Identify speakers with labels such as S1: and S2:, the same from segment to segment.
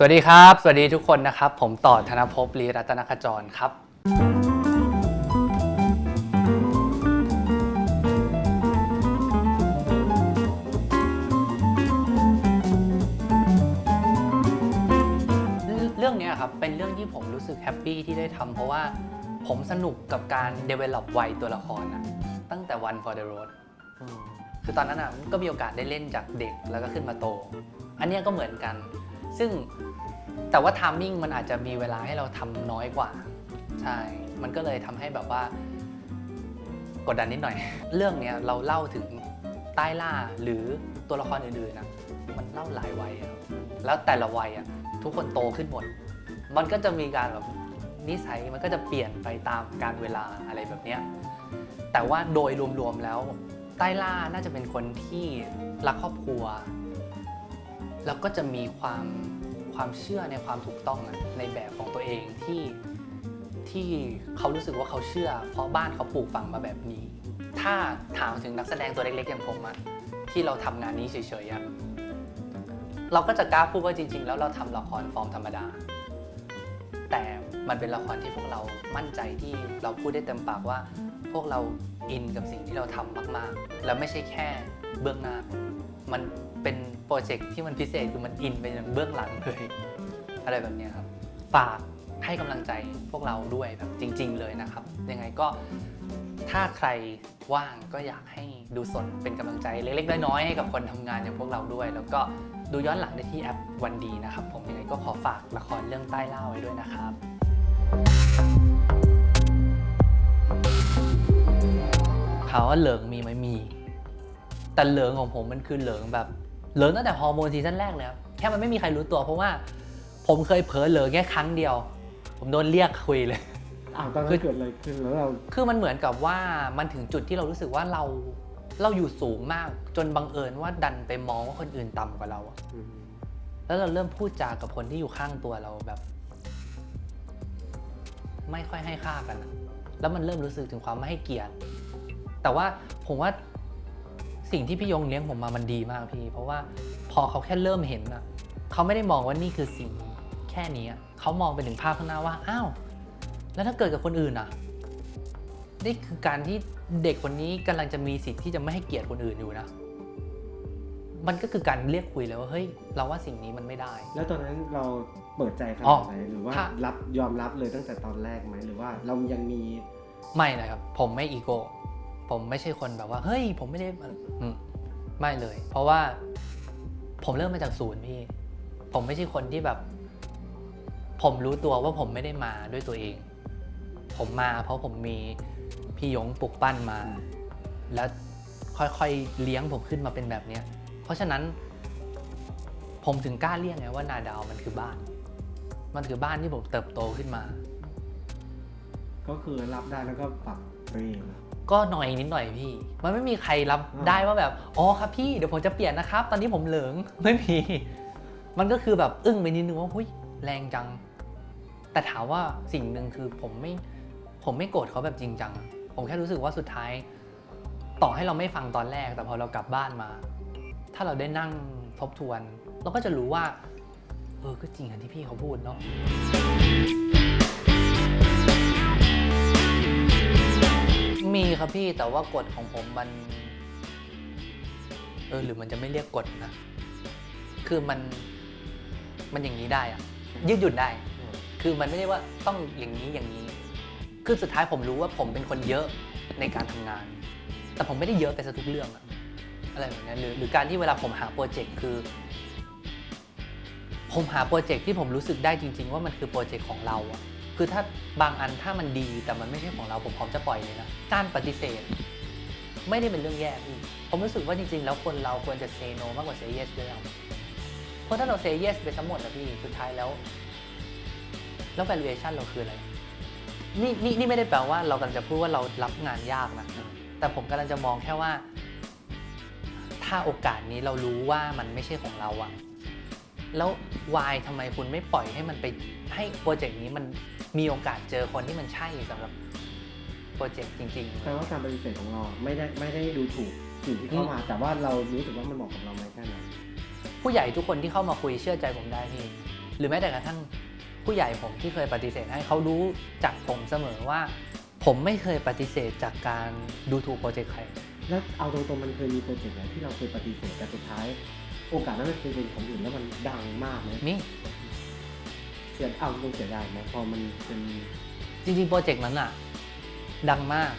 S1: สวัสดีครับ สวัสดีทุกคนนะครับ ผมต่อธนภพลีรัตนขจรครับ เรื่องเนี้ยครับ เป็นเรื่องที่ผมรู้สึกแฮปปี้ที่ได้ทำเพราะว่าผมสนุกกับการ develop วัยตัวละครนะตั้งแต่ One for the Road คือตอนนั้นอะก็มีโอกาสได้เล่นจากเด็กแล้วก็ขึ้นมาโต อันเนี้ยก็เหมือนกัน ซึ่ง แต่ว่าทามมิ่งมันอาจจะมีเวลาให้เราทำน้อยกว่า ใช่ มันก็เลยทำให้แบบว่ากดดันนิดหน่อย เรื่องเนี้ยเราเล่าถึงใต้ล่าหรือตัวละครอื่นๆนะมันเล่าหลายวัยแล้วแต่ละวัยอะทุกคนโตขึ้นหมด มันก็จะมีการแบบนิสัยมันก็จะเปลี่ยนไปตามการเวลาอะไรแบบเนี้ยแต่ว่าโดยรวมๆแล้ว ใต้ล่าน่าจะเป็นคนที่รักครอบครัว แล้วก็จะมีความ ความเชื่อในความถูกต้องอะในแบบของตัวเองที่ที่เขารู้สึกว่าเขาเชื่อ เพราะบ้านเขาปลูกฝังมาแบบนี้ ถ้าถามถึงนักแสดงตัวเล็กๆอย่างผมอะที่เราทำงานนี้เฉยๆอะเราก็จะกล้าพูดว่าจริง ๆ แล้วเราทำละครฟอร์มธรรมดา แต่มันเป็นละครที่พวกเรามั่นใจที่เราพูดได้เต็มปากว่า พวกเราอินกับสิ่งที่เราทำมาก ๆ แล้วไม่ใช่แค่เบื้องหน้า มันเป็นโปรเจกต์ที่มันพิเศษคือมันอินไปถึงเบื้องหลังเลยอะไรแบบนี้ครับ ฝากให้กำลังใจพวกเราด้วยแบบจริง ๆ เลยนะครับ ยังไงก็ถ้าใครว่างก็อยากให้ดูสดเป็นกำลังใจเล็กๆน้อยๆให้กับคนทำงานอย่างพวกเราด้วย แล้วก็ดูย้อนหลังได้ที่แอปวันดีนะครับ ผมยังไงก็ขอฝากละครเรื่องใต้เล่าไว้ด้วยนะครับ ถามว่าเหลิงมีไหมมี แต่เหลิงของผมมันคือเหลิงแบบเหลิงตั้งแต่ฮอร์โมนซีซั่นแรกเลยครับแค่มันไม่มีใครรู้ตัวเพราะว่าผมเคยเผลอเหลิงแค่ครั้งเดียว ผมโดนเรียกคุยเลย
S2: อ้าวตอนนั้
S1: คื
S2: น
S1: อ
S2: เกิดอะไรขึ้นแล้วเรา
S1: คือมันเหมือนกับว่ามันถึงจุดที่เรารู้สึกว่าเราเราอยู่สูงมากจนบังเอิญว่าดันไปมองว่าคนอื่นต่ำกว่าเราอะ
S2: อืม
S1: แล้วเราเริ่มพูดจากับคนที่อยู่ข้างตัวเราแบบ ไม่ค่อยให้ค่ากันอะแล้วมันเริ่มรู้สึกถึงความไม่ให้เกียรติ แต่ว่าผมว่า สิ่งที่พี่ยงเลี้ยงผมมามันดีมากพี่ เพราะว่าพอเขาแค่เริ่มเห็นอะเขาไม่ได้มองว่านี่คือสิ่งแค่นี้อะเขามองไปถึงภาพข้างหน้าว่าอ้าวแล้วถ้าเกิดกับคนอื่นอะนี่คือการที่เด็กคนนี้กำลังจะมีสิทธิ์ที่จะไม่ให้เกียรติคนอื่นอยู่นะ มันก็คือการเรียกคุยเลยว่าเฮ้ยเราว่าสิ่งนี้มันไม่ได้
S2: แล้วตอนนั้นเราเปิดใจข
S1: อ๋
S2: นา
S1: อ
S2: ดไหนหรือว่า
S1: ถ้า
S2: รับยอมรับเลยตั้งแต่ตอนแรกไหมหรือว่าเรายังมี
S1: ไม่นะครับ ผมไม่อีโก้ ผมไม่ใช่คนแบบว่า เฮ้ย ผมไม่ได้อืมไม่เลย เพราะว่าผมเริ่มมาจากศูนย์พี่ ผมไม่ใช่คนที่แบบ ผมรู้ตัวว่าผมไม่ได้มาด้วยตัวเอง ผมมาเพราะผมมีพี่ยงปลุกปั้นมา แล้วค่อยๆเลี้ยงผมขึ้นมาเป็นแบบเนี้ยเพราะฉะนั้น ผมถึงกล้าเรียกไงว่านาดาวมันคือบ้าน มันคือบ้านที่ผมเติบโตขึ้นมา
S2: ก็คือรับได้แล้วก็ปรับตัวเอง
S1: ก็หน่อยนิดหน่อยพี่ มันไม่มีใครรับ
S2: อ่า
S1: ได้ว่าแบบ อ๋อครับพี่เดี๋ยวผมจะเปลี่ยนนะครับ ตอนนี้ผมเหลิงไม่มี มันก็คือแบบอึ้งไปนิดนึงว่าหุ้ยแรงจัง แต่ถามว่าสิ่งหนึ่งคือผมไม่ผมไม่โกรธเขาแบบจริงจังอะผมแค่รู้สึกว่าสุดท้าย ต่อให้เราไม่ฟังตอนแรก แต่พอเรากลับบ้านมา ถ้าเราได้นั่งทบทวน เราก็จะรู้ว่า เออก็จริงอย่างที่พี่เขาพูดเนาะ มีครับพี่แต่ว่ากฎของผมมัน เออหรือมันจะไม่เรียกกฎนะ คือมันมันอย่างนี้ได้อะยืดหยุ่นได้ คือมันไม่ได้ว่าต้องอย่างนี้อย่างนี้ คือสุดท้ายผมรู้ว่าผมเป็นคนเยอะในการทำงาน แต่ผมไม่ได้เยอะไปซะทุกเรื่องอะอะไรแบบนี้หรือหรือการที่เวลาผมหาโปรเจกต์คือ ผมหาโปรเจกต์ที่ผมรู้สึกได้จริง ๆ ว่ามันคือโปรเจกต์ของเราอะ คือถ้าบางอันถ้ามันดีแต่มันไม่ใช่ของเราผมพร้อมจะปล่อยเลยนะการปฏิเสธ ไม่ได้เป็นเรื่องแย่พี่ผมรู้สึกว่าจริงๆ แล้วคนเราควรจะเซโนมากกว่าเซเยสด้วยเพราะถ้าเราเซเยสไปทั้งหมดนะพี่สุดท้ายแล้ว แล้ว valuation เราคืออะไรนี่นี่นี่ไม่ได้แปลว่าเรากำลังจะพูดว่าเรารับงานยากนะแต่ผมกำลังจะมองแค่ว่า ถ้าโอกาสนี้เรารู้ว่ามันไม่ใช่ของเราอะ แล้ววายทำไมคุณไม่ปล่อยให้มันไปให้โปรเจกต์นี้มันมีโอกาสเจอคนที่มันใช่สำหรับโปรเจกต์จริงๆ
S2: แปลว่าการปฏิเสธของเราไม่ได้ไม่ได้ดูถูกสิ่งที่เข้ามา แต่ว่าเรารู้สึกว่ามันเหมาะกับเราไหมแค่นั้น
S1: ผู้ใหญ่ทุกคนที่เข้ามาคุยเชื่อใจผมได้พี่หรือแม้แต่กระทั่งผู้ใหญ่ผมที่เคยปฏิเสธให้เขารู้จากผมเสมอว่า ผมไม่เคยปฏิเสธจากการดูถูกโปรเจกต์ใคร
S2: แล้วเอาตรงๆมันเคยมีโปรเจกต์ไหนที่เราเคยปฏิเสธแต่สุดท้าย โอกาสนั้นมันเคยเป็นของอื่นแล้วมันดังมากไหม
S1: มี
S2: เสียเอาตรงเสียดายไหมพอมันเป็น
S1: จริงๆโปรเจกต์นั้นอะดังมาก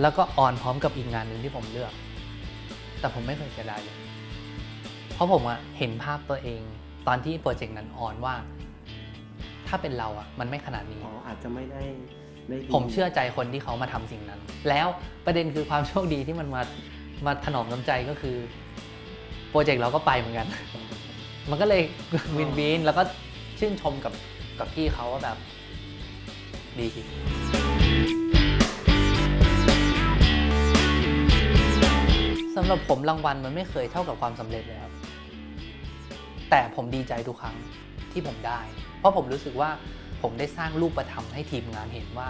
S1: แล้วก็ออนพร้อมกับอีกงานหนึ่งที่ผมเลือก แต่ผมไม่เคยเสียดายเลยเพราะผมอะเห็นภาพตัวเอง ตอนที่โปรเจกต์นั้นออนว่า ถ้าเป็นเราอะมันไม่ขนาดนี้
S2: อ๋ออาจจะไม่ได้ได้ดี
S1: ผมเชื่อใจคนที่เขามาทำสิ่งนั้น แล้วประเด็นคือความโชคดีที่มันมามาถนอมน้ำใจก็คือ โปรเจกต์เราก็ไปเหมือนกัน มันก็เลยวินวินแล้วก็ชื่นชมกับกับพี่เขาว่าแบบดีจริงสำหรับผมรางวัลมันไม่เคยเท่ากับความสำเร็จเลยครับ แต่ผมดีใจทุกครั้งที่ผมได้ เพราะผมรู้สึกว่าผมได้สร้างรูปธรรมให้ทีมงานเห็นว่า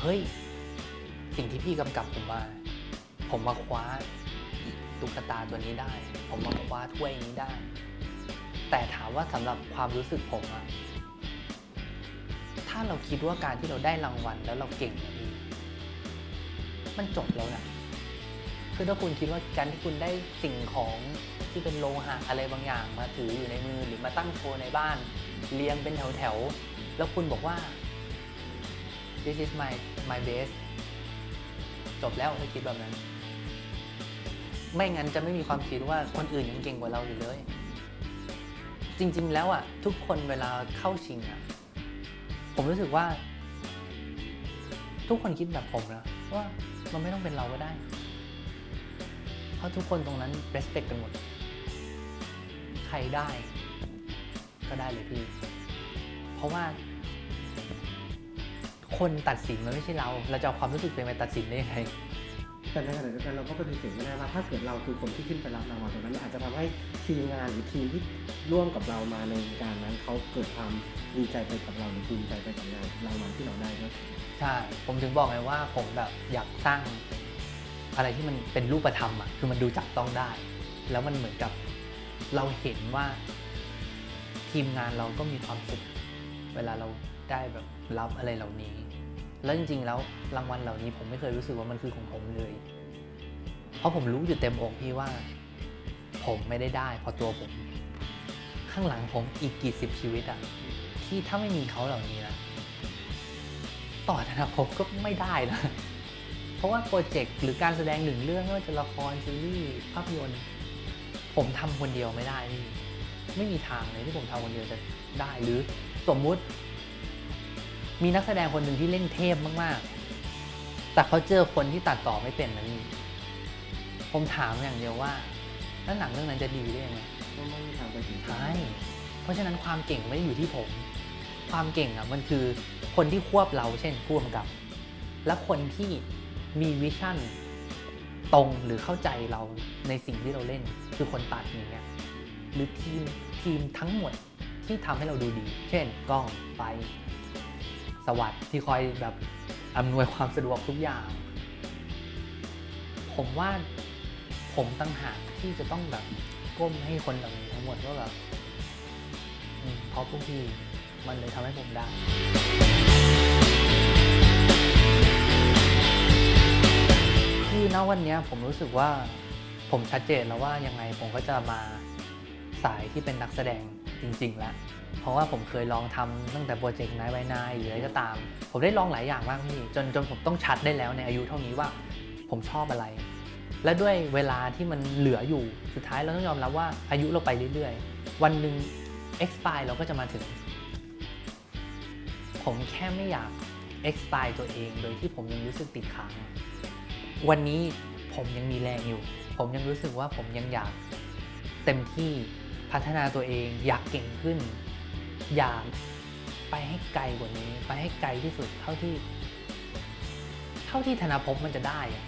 S1: เฮ้ย สิ่งที่พี่กำกับผมมา ผมมาคว้า ตุ๊กตาตัวนี้ได้ ผมมาคว้าถ้วยนี้ได้ แต่ถามว่าสำหรับความรู้สึกผมอะถ้าเราคิดว่าการที่เราได้รางวัลแล้วเราเก่งอะพี่มันจบแล้วนะคือถ้าคุณคิดว่าการที่คุณได้สิ่งของที่เป็นโลหะอะไรบางอย่างมาถืออยู่ในมือหรือมาตั้งโชว์ในบ้าน เรียงเป็นแถวๆ แล้วคุณบอกว่า this is my my best จบแล้วถ้าคิดแบบนั้น ไม่งั้นจะไม่มีความคิดว่าคนอื่นยังเก่งกว่าเราอยู่เลย จริง ๆ แล้วอะทุกคนเวลาเข้าชิงอะผมรู้สึกว่า ทุกคนคิดแบบผมนะว่ามันไม่ต้องเป็นเราก็ได้ เพราะทุกคนตรงนั้น respect กันหมด ใครได้ ก็ได้เลยพี่ เพราะว่า คนตัดสินมันไม่ใช่เรา เราจะเอาความรู้สึกตัวเองไปตัดสินได้ยังไง
S2: แต่ในขณะเดียวกันเราก็ปฏิเสธไม่ได้ว่าถ้าเกิดเราคือคนที่ขึ้นไปรับรางวัลตรงนั้นอาจจะทำให้ทีมงานหรือทีมที่ร่วมกับเรามาในการนั้นเขาเกิดความดีใจไปกับเราหรือภูมิใจไปกับงานรางวัลที่เราได้ด้วย
S1: ใช่ผมถึงบอกไงว่าผมแบบอยากสร้างอะไรที่มันเป็นรูปธรรมอะคือมันดูจับต้องได้ แล้วมันเหมือนกับเราเห็นว่า ทีมงานเราก็มีความสุขเวลาเราได้แบบรับอะไรเหล่านี้ แล้วจริงๆแล้วรางวัลเหล่านี้ผมไม่เคยรู้สึกว่ามันคือของผมเลย เพราะผมรู้อยู่เต็มอกพี่ว่า ผมไม่ได้ได้เพราะตัวผม ข้างหลังผมอีกกี่สิบชีวิตอะที่ถ้าไม่มีเขาเหล่านี้นะต่อธนาภพก็ไม่ได้นะเพราะว่าโปรเจกต์หรือการแสดงหนึ่งเรื่องไม่ว่าจะละครซีรีส์ภาพยนตร์ผมทำคนเดียวไม่ได้พี่ไม่มีทางเลยที่ผมทำคนเดียวจะได้หรือสมมุติ มีนักแสดงคนหนึ่งที่เล่นเทพมากๆ แต่เขาเจอคนที่ตัดต่อไม่เป็นนะนี่ผมถามอย่างเดียวว่าแล้วหนังเรื่องนั้นจะดีได้ยังไง
S2: ก็ไม่มีทางไปถึง
S1: ใช่เพราะฉะนั้นความเก่งไม่ได้อยู่ที่ผม ความเก่งอะมันคือคนที่ควบเราเช่นผู้กำกับ และคนที่มีวิชั่นตรงหรือเข้าใจเราในสิ่งที่เราเล่น คือคนตัดอย่างเงี้ยหรือทีมทีมทั้งหมดที่ทำให้เราดูดี เช่นกล้องไฟ สวัสด์ที่คอยแบบอำนวยความสะดวกทุกอย่าง ผมว่าผมตั้งหากที่จะต้องแบบก้มให้คนเหล่านี้ทั้งหมดว่าแบบเพราะพวกพี่มันเลยทำให้ผมได้คือณวันนี้ผมรู้สึกว่าผมชัดเจนแล้วว่ายังไงผมก็จะมา สายที่เป็นนักแสดงจริงๆแล้วเพราะว่าผมเคยลองทำตั้งแต่โปรเจกต์นายไวนายหรืออะไรก็ตาม ผมได้ลองหลายอย่างมากพี่จนจนผมต้องชัดได้แล้วในอายุเท่านี้ว่าผมชอบอะไร และด้วยเวลาที่มันเหลืออยู่สุดท้ายเราต้องยอมรับว่าอายุเราไปเรื่อยๆ วันหนึ่ง expire เราก็จะมาถึง ผมแค่ไม่อยาก expire ตัวเอง โดยที่ผมยังรู้สึกติดค้าง วันนี้ผมยังมีแรงอยู่ ผมยังรู้สึกว่าผมยังอยากเต็มที่ พัฒนาตัวเองอยากเก่งขึ้น อยากไปให้ไกลกว่านี้ ไปให้ไกลที่สุดเท่าที่ เท่าที่ธนาภพมันจะได้อะ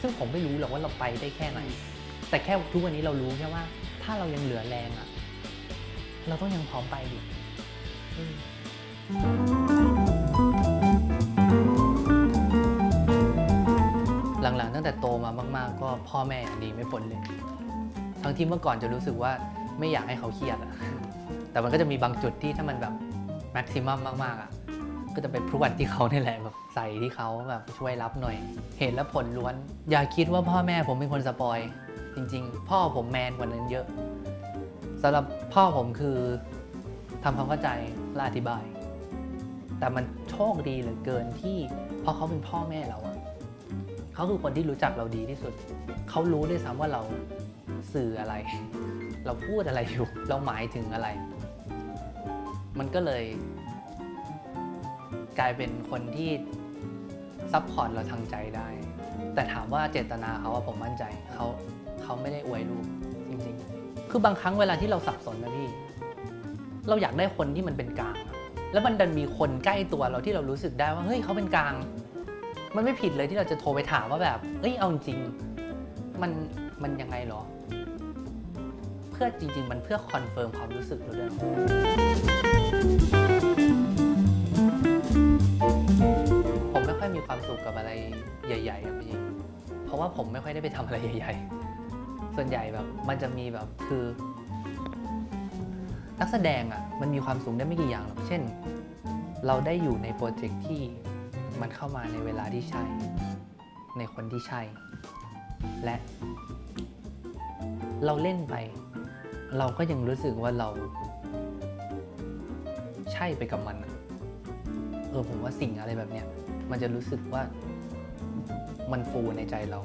S1: ซึ่งผมไม่รู้หรอกว่าเราไปได้แค่ไหน แต่แค่ทุกวันนี้เรารู้แค่ว่า ถ้าเรายังเหลือแรงอะเราต้องยังพร้อมไปดิอืมหลังๆ ตั้งแต่โตมามาก ๆ ก็พ่อแม่ดีไม่พ้นเลย ทั้งที่เมื่อก่อนจะรู้สึกว่า ไม่อยากให้เขาเครียดอะแต่มันก็จะมีบางจุดที่ถ้ามันแบบแม็กซิมัมมากๆอะก็จะไปพรวดที่เขาเนี่แหละแบบใส่ที่เขาแบบช่วยรับหน่อย เหตุและผลล้วน อย่าคิดว่าพ่อแม่ผมเป็นคนสปอย จริง ๆ พ่อผมแมนกว่านั้นเยอะสำหรับพ่อผมคือทำความเข้าใจและอธิบาย แต่มันโชคดีเหลือเกินที่เพราะเขาเป็นพ่อแม่เราอะเขาคือคนที่รู้จักเราดีที่สุด เขารู้ด้วยซ้ำว่าเราสื่ออะไร เราพูดอะไรอยู่ เราหมายถึงอะไร มันก็เลย กลายเป็นคนที่ซัพพอร์ตเราทางใจได้ แต่ถามว่าเจตนาเขาว่าผมมั่นใจเขาเขาไม่ได้อวยลูกจริง ๆ คือบางครั้งเวลาที่เราสับสนนะพี่ เราอยากได้คนที่มันเป็นกลาง แล้วมันดันมีคนใกล้ตัวเราที่เรารู้สึกได้ว่าเฮ้ยเขาเป็นกลาง มันไม่ผิดเลยที่เราจะโทรไปถามว่าแบบเอ้ยเอาจริงมันมันยังไงเหรอ เพื่อจริง ๆ มันเพื่อคอนเฟิร์มความรู้สึกเราด้วยผมไม่ค่อยมีความสุขกับอะไรใหญ่ๆอะพี่เพราะว่าผมไม่ค่อยได้ไปทำอะไรใหญ่ ๆ ส่วนใหญ่แบบมันจะมีแบบคือ นักแสดงอะมันมีความสุขได้ไม่กี่อย่างหรอกเช่น เราได้อยู่ในโปรเจกต์ที่มันเข้ามาในเวลาที่ใช่ ในคนที่ใช่ และเราเล่นไป เราก็ยังรู้สึกว่าเรา ใช่ไปกับมันเออผมว่าสิ่งอะไรแบบเนี้ยมันจะรู้สึกว่ามันฟูในใจเรา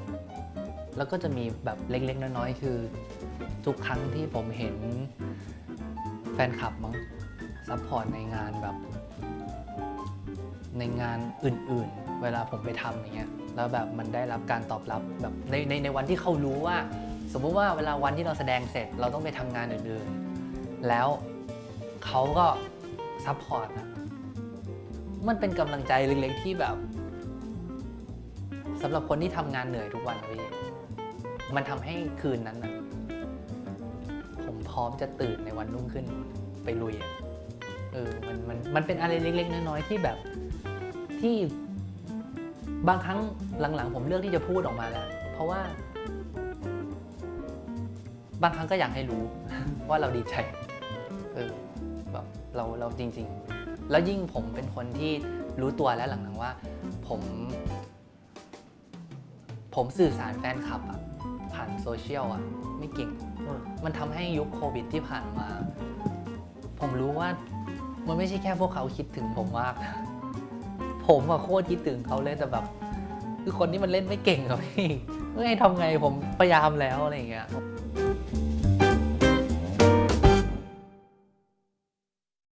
S1: แล้วก็จะมีแบบเล็กๆน้อยๆคือ ทุกครั้งที่ผมเห็นแฟนคลับมั้งซัพพอร์ตในงานแบบ ในงานอื่นๆ เวลาผมไปทำอย่างเงี้ยแล้วแบบมันได้รับการตอบรับแบบในในในวันที่เขารู้ว่า สมมุติว่าเวลาวันที่เราแสดงเสร็จเราต้องไปทำงานอื่นๆ แล้วเขาก็ซัพพอร์ตอะมันเป็นกำลังใจเล็กๆที่แบบสำหรับคนที่ทำงานเหนื่อยทุกวันพี่มันทำให้คืนนั้นอะผมพร้อมจะตื่นในวันรุ่งขึ้นไปลุยเออมันมันมันเป็นอะไรเล็กๆน้อยๆที่แบบที่บางครั้งหลังๆ ผมเลือกที่จะพูดออกมาแล้ว เพราะว่า บางครั้งก็อยากให้รู้ ว่าเราดีใจเออแบบเราเราจริง ๆ แล้วยิ่งผมเป็นคนที่รู้ตัวแล้วหลังๆว่า ผม ผมสื่อสารแฟนคลับอะผ่านโซเชียลอะไม่เก่ง
S2: อ่า
S1: มันทำให้ยุคโควิดที่ผ่านมา ผมรู้ว่ามันไม่ใช่แค่พวกเขาคิดถึงผมมากนะผมอะโคตรคิดถึงเขาเลยแต่แบบ คือคนที่มันเล่นไม่เก่งอะพี่เอ้ยทำไงผมพยายามแล้วอะไรอย่างเงี้ย